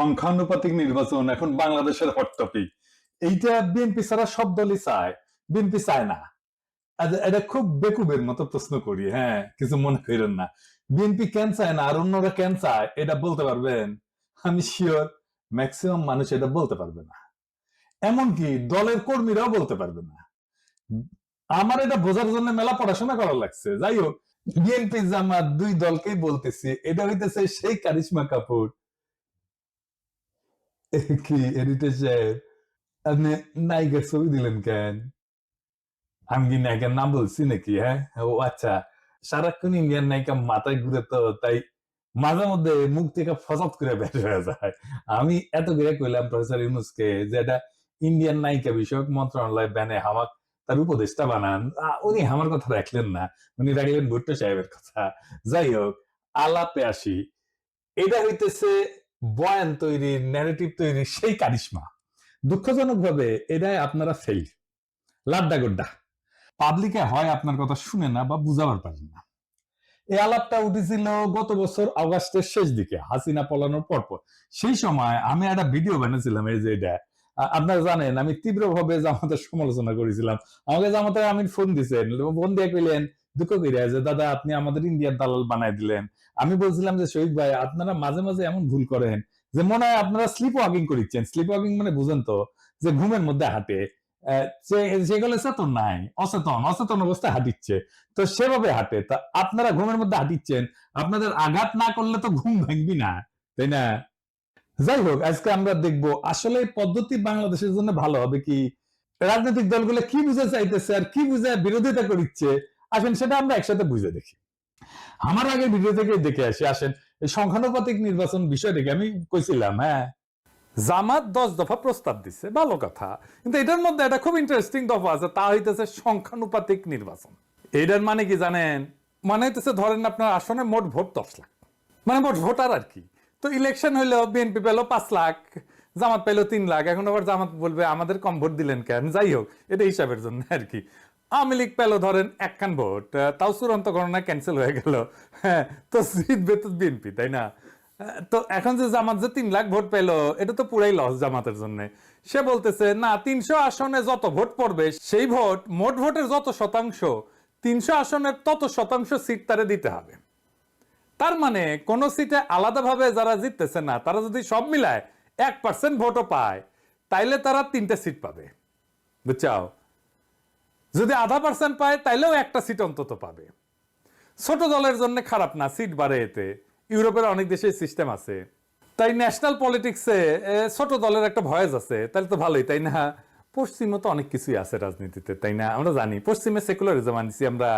সংখ্যানুপাতিক নির্বাচন এখন বাংলাদেশের হট টপিক এইটা বিএনপি ছাড়া সব দলই চায়। বিএনপি চায় না। এটা খুব বেকুবের মতো প্রশ্ন করি হ্যাঁ কিছু মনে করেন না। বিএনপি কেন চায় না আর অন্যরা কেন চায়, এটা বলতে পারবেন? আমি শিওর ম্যাক্সিমাম মানুষ এটা বলতে পারবে না। এমনকি দলের কর্মীরাও বলতে পারবে না। আমার এটা বোঝার জন্য মেলা পড়াশোনা করা লাগছে। যাই হোক বিএনপি জামাত দুই দলকেই বলতেছি। এটা হইতেছে সেই কারিশমা কাপুর। কি এডিটর সাহেব আপনি নায়িকার ছবি দিলেন কেন আমি কি নায়িকার নাম বলছি নাকি হ্যাঁ ও আচ্ছা সারাক্ষণ ইন্ডিয়ান নায়িকা মাথায় ঘুরে তো তাই মাঝে মধ্যে মুখ থেকে ফসাদ করে বের হয়ে যায় আমি এত করে কইলাম প্রফেসর ইউনুসকে যে এটা ইন্ডিয়ান নায়িকা বিষয়ক মন্ত্রণালয় ব্যানে হামাক তার উপদেষ্টা বানান উনি আমার কথা রাখলেন না উনি রাখলেন ভুট্টো সাহেবের কথা যাই হোক আলাপে আসি এটা হইতেছে বয়ান তৈরি ন্যারেটিভ তৈরি, সেই কারিশমা। দুঃখজনক ভাবে এটাই আপনারা ফেল লাড্ডা গোড্ডা। পাবলিকে হয় আপনার কথা শুনে না বা বুঝাবার পারেন না। এই আলাপটা উঠেছিল গত বছর অগাস্টের শেষ দিকে, হাসিনা পলানোর পর পর সেই সময় আমি একটা ভিডিও বানিয়েছিলাম, এই যে এটা। আপনারা জানেন, আমি তীব্রভাবে জামাতের সমালোচনা করেছিলাম। আমাকে জামাতের আমি ফোন দিছেন ফোন দিয়ে দুঃখ করিয়া যে, দাদা, আপনি আমাদের ইন্ডিয়ার দালাল বানাই দিলেন। আমি বলছিলাম যে, শহীদ ভাই, আপনারা মাঝে মাঝে এমন ভুল করেন যে, মনে হয় আপনারা স্লিপ ওয়াকিং করিচ্ছেন। স্লিপ ওয়াকিং মানে বুঝেন তো, যে, ঘুমের মধ্যে হাঁটে। সেগুলো চেতন নাই, অচেতন অচেতন অবস্থায় হাঁটিচ্ছে। তো সেভাবে হাঁটে। তা আপনারা ঘুমের মধ্যে হাঁটিচ্ছেন, আপনাদের আঘাত না করলে তো ঘুম ভাঙবি না, তাই না? যাই হোক, আজকে আমরা দেখব, আসলে পদ্ধতি বাংলাদেশের জন্য ভালো হবে কি? রাজনৈতিক দলগুলো কি বুঝে চাইতেছে আর কি বুঝে বিরোধিতা করিচ্ছে? আসেন, সেটা আমরা একসাথে বুঝে দেখি। আমার আগে ভিডিও থেকে দেখে আসি, আসেন সংখ্যানুপাতিক নির্বাচন বিষয়টাকে আমি কইছিলাম হ্যাঁ। জামাত দশ দফা প্রস্তাব দিচ্ছে ভালো কথা। কিন্তু এটার মধ্যে একটা খুব ইন্টারেস্টিং দফা আছে, তা হইতেছে সংখ্যানুপাতিক নির্বাচন। এটার মানে কি জানেন? মানে হইতেছে ধরেন আপনার আসনে মোট ভোট দশ লাখ। মানে মোট ভোটার আর কি। তো ইলেকশন হইল বিএনপি পেল পাঁচ লাখ, জামাত পেল তিন লাখ, এখন আবার জামাত বলবে, আমাদের কম ভোট দিলেন কেন? যাই হোক, এটা হিসাবের জন্য আর কি। আওয়ামী লীগ পেল ধরেন একখান ভোট তাও চূড়ান্ত গণনা ক্যান্সেল হয়ে গেল। হ্যাঁ তো জিতবে তো বিএনপি, তাই না? তো এখন যে জামাত যে তিন লাখ ভোট পেল, এটা তো পুরাই লস জামাতের জন্য। সে বলতেছে, না, তিনশো আসনে যত ভোট পড়বে, সেই ভোট মোট ভোটের যত শতাংশ, তিনশো আসনের তত শতাংশ সিট তারে দিতে হবে। তার মানে কোন সিটে আলাদাভাবে যারা জিততেছে না, তারা যদি সব মিলায় এক পার্সেন্ট ভোটও পায়, তাইলে তারা তিনটে সিট পাবে। বুঝছাও? যদি আধা পার্সেন্ট পায়, তাইলেও একটা সিট অন্তত পাবে। ছোট দলের জন্য খারাপ না সিট বাড়ে এতে। ইউরোপের অনেক দেশে সিস্টেম আছে। তাই ন্যাশনাল পলিটিক্সে ছোট দলের একটা ভয়েস আছে, তাহলে তো ভালোই, তাই না? পশ্চিমে তো অনেক কিছুই আছে রাজনীতিতে, তাই না? আমরা জানি, পশ্চিমে সেকুলারিজম আনিছি আমরা।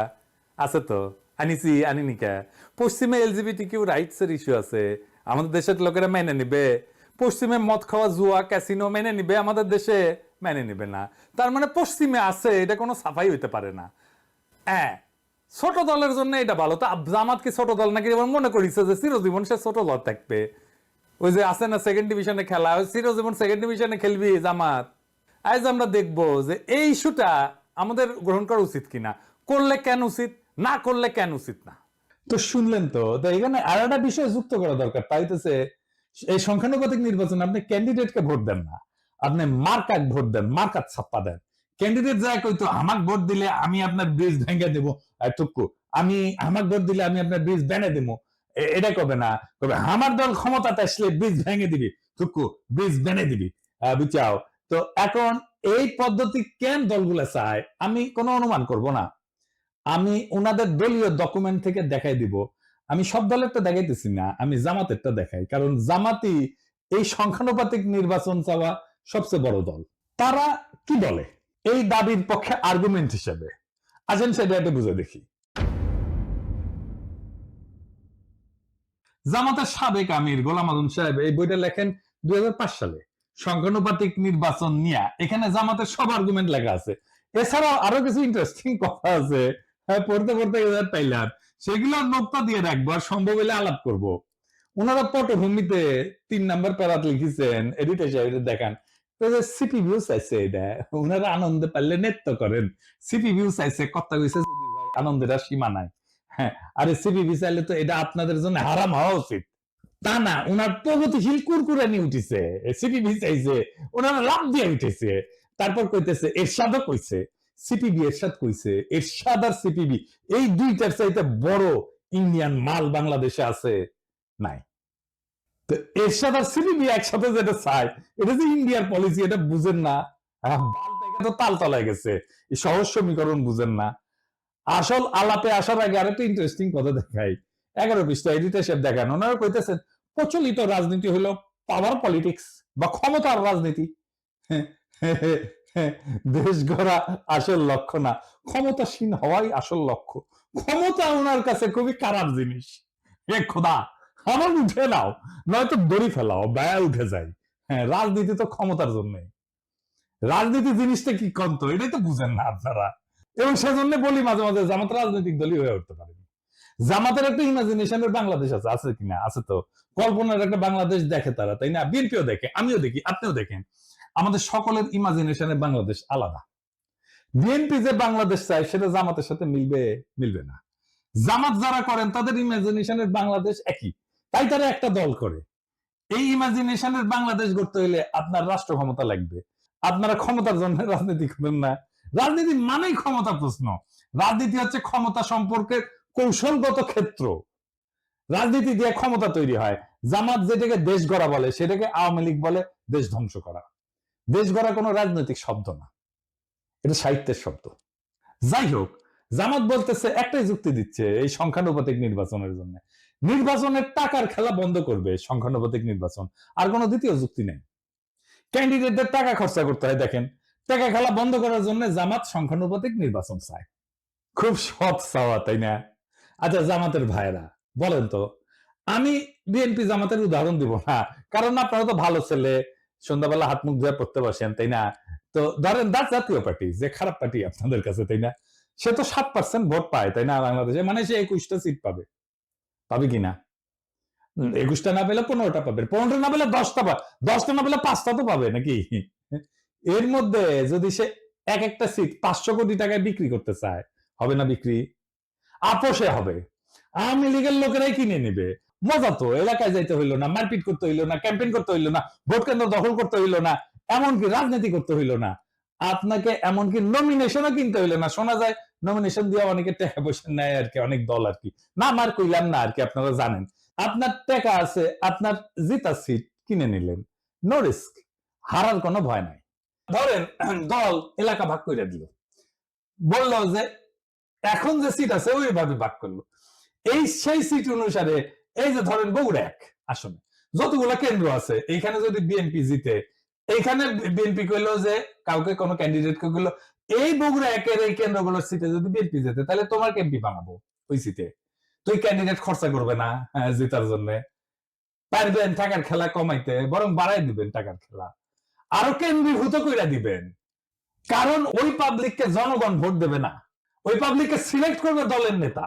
আছে তো? আনিছি, আনিনি কে? পশ্চিমে এলজিবিটি কিউ রাইটস এর ইস্যু আছে। আমাদের দেশের লোকেরা মেনে নিবে। পশ্চিমে মদ খাওয়া, জুয়া ক্যাসিনো মেনে নিবে আমাদের দেশে। মেনে নিবে না। তার মানে পশ্চিমে আছে, এটা কোনো সাফাই হইতে পারে না। হ্যাঁ ছোট দলের জন্য এটা ভালো। তো জামাত কি ছোট দল নাকি? এবার মনে করিছে যে চিরজীবন সে ছোট দল থাকবে। ওই যে আছে না সেকেন্ড ডিভিশনে খেলা, ওই চিরজীবন সেকেন্ড ডিভিশনে খেলবি জামাত। আজ আমরা দেখব যে এই ইস্যুটা আমাদের গ্রহণ করা উচিত কিনা। করলে কেন উচিত? না করলে কেন উচিত না? তো শুনলেন তো তো এখানে আর একটা বিষয় যুক্ত করা দরকার। তাই হইতেছে এই সংখ্যানুপাতিক নির্বাচন আপনি ক্যান্ডিডেটকে ভোট দেন না। আপনি মার্কাক ভোট দেন, মার্কাত ছাপ্পা দেন। ক্যান্ডিডেট যায় কইতো আমাক ভোট দিলে আমি আপনার ব্রিজ ভেঙে দেবো। টুকু আমি, আমাক ভোট দিলে আমি আপনার ব্রিজ বেনে দেবো। এটা কবে না? কবে? আমার দল ক্ষমতাতে আসলে ব্রিজ ভেঙে দিবি। টুকু ব্রিজ বেনে দিবি। বুঝাও। তো এখন এই পদ্ধতি কেন দলগুলা চায়, আমি কোনো অনুমান করব না। আমি ওনাদের দলীয় ডকুমেন্ট থেকে দেখাই দিব। আমি সব দলেরটা দেখাইতেছি না, আমি জামাতেরটা দেখাই। কারণ জামাতি এই সংখ্যানুপাতিক নির্বাচন চাওয়া সবচেয়ে বড় দল। তারা কি বলে? এই দাবির পক্ষে আর্গুমেন্ট হিসেবে। আসেন সেটা একটু বুঝে দেখি। জামাতের সাবেক আমির গোলাম আজম সাহেব এই বইটা লেখেন দুই সালে। সংখ্যানুপাতিক নির্বাচন নিয়ে এখানে জামাতের সব আর্গুমেন্ট লেখা আছে। এছাড়াও আরও কিছু ইন্টারেস্টিং কথা আছে। হ্যাঁ পড়তে পড়তে পাইলাম। সেগুলো নোক্তা দিয়ে রাখব আর সম্ভব হলে আলাপ করব। ওনারা পটভূমিতে তিন নাম্বার প্যারাত লিখেছেন, এডিটর সাহেব দেখান। সিপি ভিউ চাইছে ওনারা পারলে নৃত্য করেন। ভিউ চাইছে কথা কইছে আনন্দের সীমা নাই। হ্যাঁ আরে সিপি তো এটা আপনাদের জন্য হারাম হওয়া উচিত। তা না, ওনার প্রগতিশীল উঠেছে। ওনারা লাভ দিয়ে উঠেছে। তারপর কইতেছে, এরশাদও কইছে। সিপিবি এরশাদ কইছে। এরশাদ আর সিপিবি এই দুইটার চাইতে বড় ইন্ডিয়ান মাল বাংলাদেশে আছে নাই। তো আর সিপিবি একসাথে যেটা এটা যে ইন্ডিয়ার পলিসি এটা বুঝেন না। থেকে তো তাল তলায় গেছে। সহজ সমীকরণ বুঝেন না। আসল আলাপে আসার আগে ইন্টারেস্টিং কথা দেখাই। এগারো ওনারা কইতেছেন, প্রচলিত রাজনীতি হলো পাওয়ার পলিটিক্স বা ক্ষমতার রাজনীতি। দেশ গড়া আসল লক্ষ্য না। ক্ষমতাসীন হওয়াই আসল লক্ষ্য। ক্ষমতা ওনার কাছে খুবই খারাপ জিনিস। খোদা! আমার উঠে নাও, নয়তো দড়ি ফেলাও ব্যয় উঠে যায়। হ্যাঁ রাজনীতি তো ক্ষমতার জন্য রাজনীতি জিনিসটা কি কন্ত এটাই তো বুঝেন না আপনারা। এবং সেজন্য বলি মাঝে মাঝে, জামাত রাজনৈতিক দলই হয়ে উঠতে পারেনি জামাতের একটা ইমাজিনেশনের বাংলাদেশ আছে আছে কিনা আছে তো। কল্পনার একটা বাংলাদেশ দেখে তারা, তাই না? বিএনপিও দেখে, আমিও দেখি, আপনিও দেখেন। আমাদের সকলের ইমাজিনেশনের বাংলাদেশ আলাদা। বিএনপি যে বাংলাদেশ চায়, সেটা জামাতের সাথে মিলবে মিলবে না। জামাত যারা করেন, তাদের ইমাজিনেশনের বাংলাদেশ একই। তাই তারা একটা দল করে। এই ইমাজিনেশনের বাংলাদেশ গড়তে হলে আপনার রাষ্ট্র ক্ষমতা লাগবে। আপনারা ক্ষমতার জন্য রাজনীতি করেন না। রাজনীতি মানেই ক্ষমতা প্রশ্ন। রাজনীতি হচ্ছে ক্ষমতা সম্পর্কের কৌশলগত ক্ষেত্র। রাজনীতি দিয়ে ক্ষমতা তৈরি হয়। জামাত যেটাকে দেশ গড়া বলে, সেটাকে আওয়ামী লীগ বলে দেশ ধ্বংস করা। দেশ গড়া কোনো রাজনৈতিক শব্দ না। এটা সাহিত্যের শব্দ। যাই হোক, জামাত বলতেছে একটাই যুক্তি দিচ্ছে এই সংখ্যানুপাতিক নির্বাচনের জন্য। নির্বাচনের টাকার খেলা বন্ধ করবে সংখ্যানুপাতিক নির্বাচন, আর কোনো দ্বিতীয় যুক্তি নেই। ক্যান্ডিডেটদের টাকা খরচা করতে হয়, দেখেন, টাকা খেলা বন্ধ করার জন্য জামাত সংখ্যানুপাতিক নির্বাচন চায়। খুব সৎ চাওয়া তাই না? আচ্ছা জামাতের ভাইরা বলেন তো, আমি বিএনপি জামাতের উদাহরণ দিব না, কারণ আপনারা তো ভালো ছেলে, সন্ধ্যাবেলা হাত মুখ ধুয়ে পড়তে বসেন, তাই না? তো ধরেন দাস জাতীয় পার্টি, যে খারাপ পার্টি আপনাদের কাছে, তাই না? সে তো সাত পার্সেন্ট ভোট পায়, তাই না, বাংলাদেশে? মানে সে একুশটা সিট পাবে। পাবে কিনা? হুম, একুশটা না পেলে পনেরোটা পাবে। পনেরোটা না পেলে দশটা পাবে দশটা না পেলে পাঁচটা তো পাবে নাকি? এর মধ্যে যদি সে এক একটা সিট পাঁচশো কোটি টাকায় বিক্রি করতে চায় হবে না বিক্রি? আপোষে হবে। আওয়ামী লীগের লোকেরাই কিনে নেবে। মজা তো এলাকায় যাইতে হইল না মারপিট করতে হইল না ক্যাম্পেইন করতে হইল না ভোট কেন্দ্র দখল করতে হইল না এমনকি রাজনীতি করতে হইল না। আপনাকে এমনকি নমিনেশনও কিনতে হইল না। শোনা যায় নমিনেশন দিয়ে অনেকে টাকা পয়সা নেয় আর কি, অনেক দল আর কি। না আমার কইলাম না আর কি, আপনারা জানেন। আপনার টাকা আছে, আপনার জিতা সিট কিনে নিলেন। নো রিস্ক হারার কোনো ভয় নাই। ধরেন, দল এলাকা ভাগ করে দিল। বলল যে, এখন যে সিট আছে ওইভাবে ভাগ করল। এই সেই সিট অনুসারে, এই যে ধরেন বগুড়া এক আসনে যতগুলো কেন্দ্র আছে, এইখানে যদি বিএনপি জিতে এইখানে বিএনপি কইলো যে কাউকে কোনো ক্যান্ডিডেট কইলো এই বগুড়া একের এই কেন্দ্রগুলোর সিটে যদি বিএনপি যেতে তাহলে তোমার এমপি বানাবো ওই সিটে তুই ক্যান্ডিডেট খরচা করবে না হ্যাঁ, জেতার জন্য। পারবেন টাকার খেলা কমাইতে বরং বাড়াই দিবেন টাকার খেলা। আরও কেন্দ্রীভূত কইরা দিবেন। কারণ ওই পাবলিককে জনগণ ভোট দেবে না। ওই পাবলিককে সিলেক্ট করবে দলের নেতা।